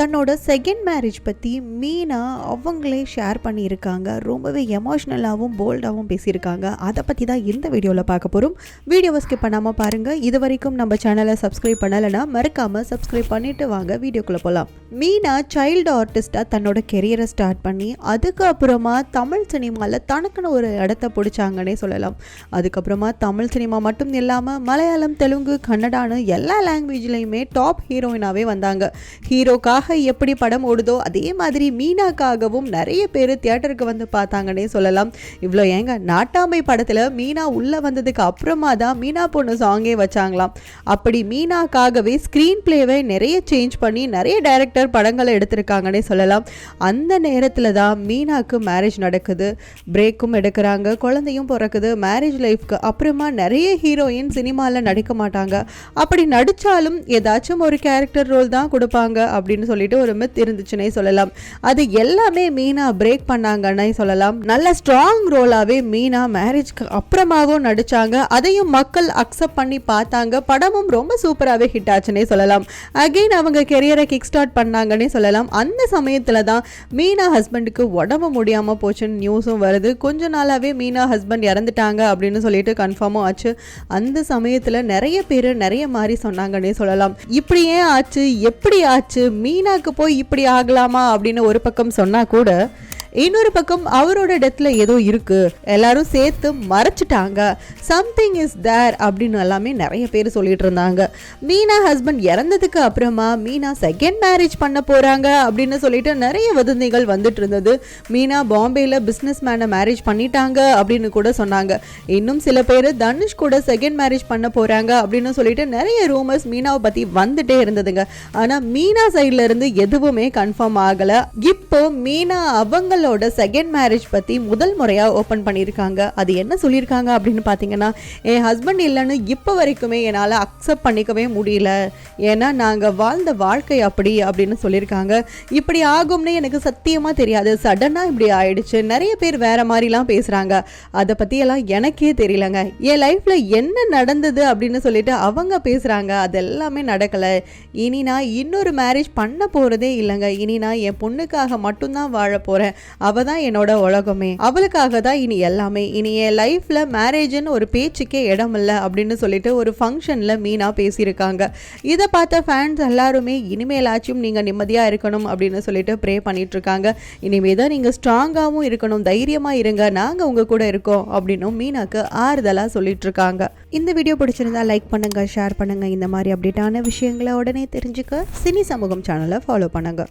தன்னோட second marriage பற்றி மீனா அவங்களே ஷேர் பண்ணியிருக்காங்க. ரொம்பவே எமோஷ்னலாகவும் போல்டாகவும் பேசியிருக்காங்க. அதை பற்றி தான் இந்த வீடியோவில் பார்க்க போகிறோம் வீடியோவை ஸ்கிப் பண்ணாமல் பாருங்கள் இது வரைக்கும் நம்ம சேனலை சப்ஸ்கிரைப் பண்ணலைன்னா மறக்காமல் சப்ஸ்கிரைப் பண்ணிவிட்டு வாங்க. வீடியோக்குள்ளே போகலாம் மீனா சைல்டு ஆர்டிஸ்ட்டாக தன்னோட கெரியரை ஸ்டார்ட் பண்ணி அதுக்கப்புறமா தமிழ் சினிமாவில் தனக்குன்னு ஒரு இடத்த பிடிச்சாங்கன்னே சொல்லலாம். அதுக்கப்புறமா தமிழ் சினிமா மட்டும் இல்லாமல் மலையாளம் தெலுங்கு கன்னடான்னு எல்லா லாங்குவேஜ்லேயுமே டாப் ஹீரோயினாகவே வந்தாங்க. ஹீரோக்காக எப்படி படம் ஓடுதோ அதே மாதிரி மீனாக்காகவும் நிறைய பேர் தியேட்டருக்கு வந்து பார்த்தாங்கன்னே சொல்லலாம். இவ்வளோ ஏங்க நாட்டாமை படத்தில் மீனா உள்ளே வந்ததுக்கு அப்புறமா தான் மீனா பொண்ணு சாங்கே வச்சாங்களாம். அப்படி மீனாக்காகவே ஸ்க்ரீன் பிளேவை நிறைய சேஞ்ச் பண்ணி நிறைய டைரக்டர் படங்களை எடுத்திருக்காங்கன்னே சொல்லலாம். அந்த நேரத்தில் தான் மீனாக்கு மேரேஜ் நடக்குது. பிரேக்கும் எடுக்கிறாங்க குழந்தையும் பிறக்குது. மேரேஜ் லைஃப்க்கு அப்புறமா நிறைய ஹீரோயின் சினிமாவில் நடிக்க மாட்டாங்க. அப்படி நடித்தாலும் ஏதாச்சும் ஒரு கேரக்டர் ரோல் தான் கொடுப்பாங்க அப்படின்னு சொல்லிட்டு ஒரு மித் இருந்துச்சுன்னே சொல்லலாம். அது எல்லாமே மீனா பிரேக் பண்ணாங்கன்னே சொல்லலாம். நல்ல ஸ்ட்ராங் ரோலாகவே மீனா மேரேஜ்க்கு அப்புறமாகவும் நடித்தாங்க அதையும் மக்கள் அக்செப்ட் பண்ணி பார்த்தாங்க. படமும் ரொம்ப சூப்பராகவே ஹிட் ஆச்சுன்னே சொல்லலாம். அகெயின் அவங்க கெரியரை கிக் ஸ்டார்ட் பண்ணாங்கன்னே சொல்லலாம். அந்த சமயத்தில் தான் மீனா ஹஸ்பண்டுக்கு உடம்பு முடியாமல் போச்சுன்னு நியூஸும் வருது. கொஞ்ச நாளாகவே மீனா ஹஸ்பண்ட் இறந்துட்டாங்க அப்படின்னு சொல்லிட்டு கன்ஃபார்மும் ஆச்சு. அந்த சமயத்தில் நிறைய பேர் நிறைய மாதிரி சொன்னாங்கன்னே சொல்லலாம். இப்படி ஏன் ஆச்சு? எப்படி ஆச்சு? மீனா மீனாக்கு போய் இப்படி ஆகலாமா அப்படின்னு ஒரு பக்கம் சொன்னா கூட இன்னொரு பக்கம் அவரோட டெத்தில் ஏதோ இருக்கு. எல்லாரும் சேர்த்து மறைச்சிட்டாங்க. சம்திங் இஸ் தேர் அப்படின்னு எல்லாமே நிறைய பேர் சொல்லிட்டு இருந்தாங்க. மீனா ஹஸ்பண்ட் இறந்ததுக்கு அப்புறமா மீனா செகண்ட் மேரேஜ் பண்ண போறாங்க அப்படின்னு சொல்லிட்டு நிறைய வதந்திகள் வந்துட்டு இருந்தது. மீனா பாம்பேல பிஸ்னஸ் மேனை மேரேஜ் பண்ணிட்டாங்க அப்படின்னு கூட சொன்னாங்க. இன்னும் சில பேர் தனுஷ் கூட செகண்ட் மேரேஜ் பண்ண போறாங்க அப்படின்னு சொல்லிட்டு நிறைய ரூமர்ஸ் மீனாவை பத்தி வந்துட்டே இருந்ததுங்க. ஆனா மீனா சைட்ல இருந்து எதுவுமே கன்ஃபார்ம் ஆகல. இப்போ மீனா அவங்களோட செகண்ட் மேரேஜ் பற்றி முதல் முறையாக ஓப்பன் பண்ணியிருக்காங்க. அது என்ன சொல்லியிருக்காங்க அப்படின்னு பார்த்தீங்கன்னா என் ஹஸ்பண்ட் இல்லைன்னு இப்போ வரைக்குமே என்னால் அக்செப்ட் பண்ணிக்கவே முடியல. ஏன்னா நாங்கள் வாழ்ந்த வாழ்க்கை அப்படி அப்படின்னு சொல்லியிருக்காங்க. இப்படி ஆகும்னு எனக்கு சத்தியமாக தெரியாது. சடனாக இப்படி ஆயிடுச்சு. நிறைய பேர் வேற மாதிரிலாம் பேசுகிறாங்க அதை பற்றியெல்லாம் எனக்கே தெரியலங்க. என் லைஃப்பில் என்ன நடந்தது? அப்படின்னு சொல்லிட்டு அவங்க பேசுகிறாங்க அது எல்லாமே நடக்கலை. இனி நான் இன்னொரு மேரேஜ் பண்ண போகிறதே இல்லைங்க. இனி நான் என் பொண்ணுக்காக மட்டும்தான் வாழ போகிறேன் அவ தான் என்னோட உலகமே. அவளுக்காக தான் இனி எல்லாமே. இனி என் லைஃப்ல மேரேஜ்னு ஒரு பேச்சுக்கே இடம் இல்லை அப்படின்னு சொல்லிட்டு ஒரு ஃபங்க்ஷன்ல மீனா பேசியிருக்காங்க. இதை பார்த்த ஃபேன்ஸ் எல்லாருமே இனிமேலாச்சும் நீங்க நிம்மதியா இருக்கணும் அப்படின்னு சொல்லிட்டு ப்ரே பண்ணிட்டு இருக்காங்க இனிமே தான் நீங்க ஸ்ட்ராங்காகவும் இருக்கணும். தைரியமா இருங்க. நாங்க உங்க கூட இருக்கோம் அப்படின்னும் மீனாக்கு ஆறுதலா சொல்லிட்டு இருக்காங்க இந்த வீடியோ பிடிச்சிருந்தா லைக் பண்ணுங்க ஷேர் பண்ணுங்க. இந்த மாதிரி அப்டேட்டான விஷயங்களை உடனே தெரிஞ்சுக்க சினி சமூகம் சேனலை ஃபாலோ பண்ணுங்க.